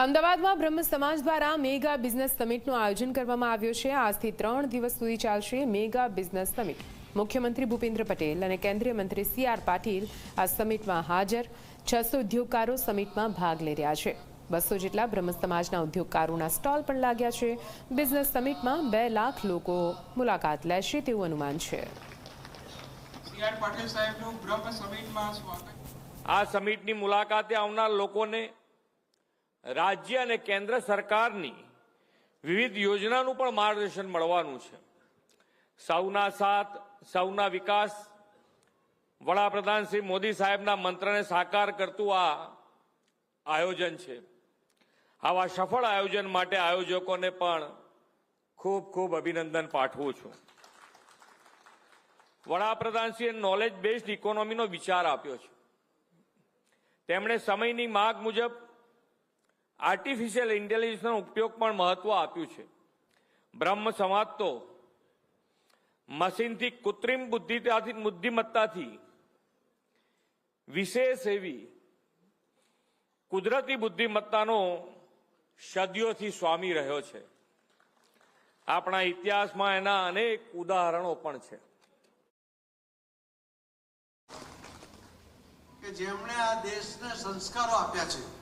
અમદાવાદમાં બ્રહ્મ સમાજ દ્વારા મેગા બિઝનેસ સમિટનું આયોજન કરવામાં આવ્યું છે. આજથી ત્રણ દિવસ સુધી ચાલશે મેગા બિઝનેસ સમિટ. મુખ્યમંત્રી ભૂપેન્દ્ર પટેલ અને કેન્દ્રીય મંત્રી સી આર પાટીલ આ સમિટમાં હાજર છસો ઉદ્યોગકારો સમિટમાં ભાગ લઈ રહ્યા છે. બસો જેટલા બ્રહ્મ સમાજના ઉદ્યોગકારોના સ્ટોલ પણ લાગ્યા છે. બિઝનેસ સમિટમાં બે લાખ લોકો મુલાકાત લેશે તેવું અનુમાન છે. સી આર પાટીલ સાહેબનું બ્રહ્મ સમિટમાં સ્વાગત. આ સમિટની મુલાકાતે આવનાર લોકોને રાજ્ય અને કેન્દ્ર સરકારની વિવિધ યોજનાનું પણ માર્ગદર્શન મળવાનું છે. સૌના સાથ, સૌના વિકાસ, વડાપ્રધાન શ્રી મોદી સાહેબના મંત્રને સાકાર કરતું આ આયોજન છે. આવા સફળ આયોજન માટે આયોજકોને પણ ખૂબ ખૂબ અભિનંદન પાઠવું છું. વડાપ્રધાનશ્રીએ નોલેજ બેઝડ ઇકોનોમીનો વિચાર આપ્યો છે. તેમણે સમયની માગ મુજબ આર્ટિફિશિયલ ઇન્ટેલિજન્સનો ઉપયોગ પણ મહત્વ આપ્યું છે. બ્રહ્મ સમાજ તો મશીનથી કૃત્રિમ બુદ્ધિતાથી, બુદ્ધિમત્તાથી વિશેષ એવી કુદરતી બુદ્ધિમત્તાનો સદીઓથી સ્વામી રહ્યો છે. આપણા ઇતિહાસમાં એના અનેક ઉદાહરણો પણ છે. કે જેમણે આ દેશને સંસ્કારો આપ્યા છે.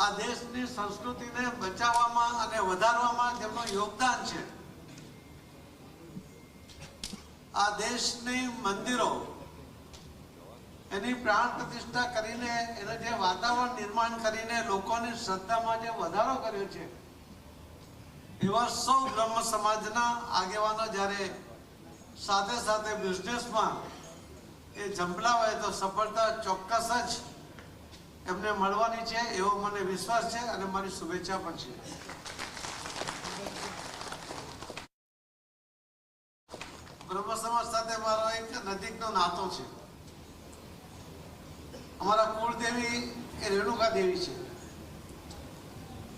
આ દેશની સંસ્કૃતિને બચાવવામાં અને વધારવામાં જેમનું યોગદાન છે. આ દેશની મંદિરો, એની પ્રાણ પ્રતિષ્ઠા કરીને એને જે વાતાવરણ નિર્માણ કરીને લોકોની શ્રદ્ધામાં જે વધારો કર્યો છે, એવા સૌ બ્રહ્મ સમાજના આગેવાનો જ્યારે સાથે સાથે બિઝનેસમાં એ ઝંપલાવે તો સફળતા ચોક્કસ જ એમને મળવાની છે એવો મને વિશ્વાસ છે અને મારી શુભેચ્છા પણ છે. બ્રહ્મ સમાજ સાથે મારો એક નજીકનો નાતો છે. અમારા કુળદેવી એ રેણુકા દેવી છે.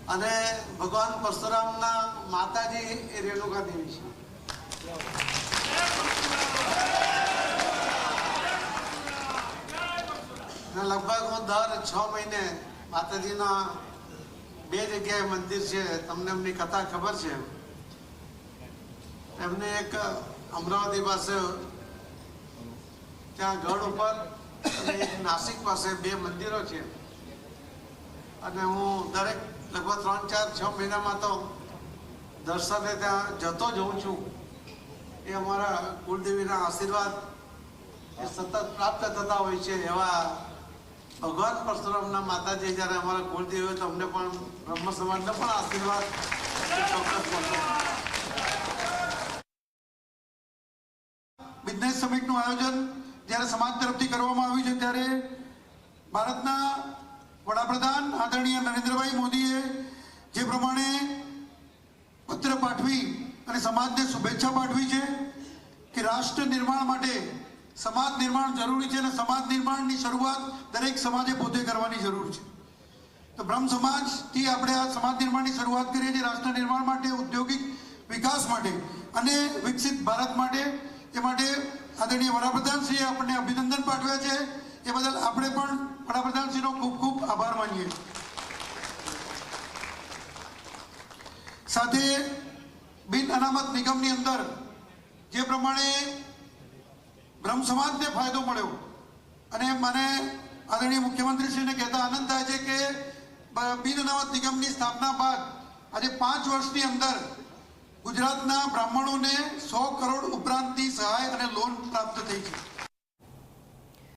અને ભગવાન પરશુરામના માતાજી એ રેણુકા દેવી છે. લગભગ હું દર છ મહિને માતાજીના બે જગ્યાએ મંદિર છે, તમને એમની કથા ખબર છે? એમને એક અમરાવતી પાસે ત્યાં ગઢ ઉપર નાસિક પાસે બે મંદિરો છે. અને હું દરેક લગભગ ત્રણ, ચાર, છ મહિનામાં તો દર્શને ત્યાં જતો જઉં છું. એ અમારા કુળદેવીના આશીર્વાદ એ સતત પ્રાપ્ત થતા હોય છે એવા ભગવાન પરશુરામના માતાજી જ્યારે અમારા કુળદેવી હોય તો અમને પણ બ્રહ્મ સમાજને પણ આશીર્વાદ ચોક્કસ બિઝનેસ સમિટનું આયોજન જ્યારે સમાજ તરફથી કરવામાં આવ્યું છે ત્યારે ભારતના વડાપ્રધાન આદરણીય નરેન્દ્રભાઈ મોદીએ જે પ્રમાણે પત્ર પાઠવી અને સમાજને શુભેચ્છા પાઠવી છે કે રાષ્ટ્ર નિર્માણ માટે સમાજ નિર્માણ જરૂરી છે અને સમાજ નિર્માણની શરૂઆત દરેક સમાજે પોતે કરવાની જરૂર છે. તો બ્રહ્મ સમાજથી આપણે આ સમાજ નિર્માણની શરૂઆત કરીએ છીએ રાષ્ટ્ર નિર્માણ માટે, ઔદ્યોગિક વિકાસ માટે અને વિકસિત ભારત માટે. એ માટે આદરણીય વડાપ્રધાનશ્રીએ આપણને અભિનંદન પાઠવ્યા છે. એ બદલ આપણે પણ વડાપ્રધાનશ્રીનો ખૂબ ખૂબ આભાર માનીએ સાથે બિન અનામત નિગમની અંદર જે પ્રમાણે બ્રહ્મ સમાજને ફાયદો મળ્યો. અને મને આદરણીય મુખ્યમંત્રીશ્રીને કહેતા આનંદ થાય છે કે બિન અનામત નિગમની સ્થાપના બાદ આજે પાંચ વર્ષની અંદર ગુજરાતના બ્રાહ્મણોને સો કરોડ ઉપરાંતની સહાય અને લોન પ્રાપ્ત થઈ છે.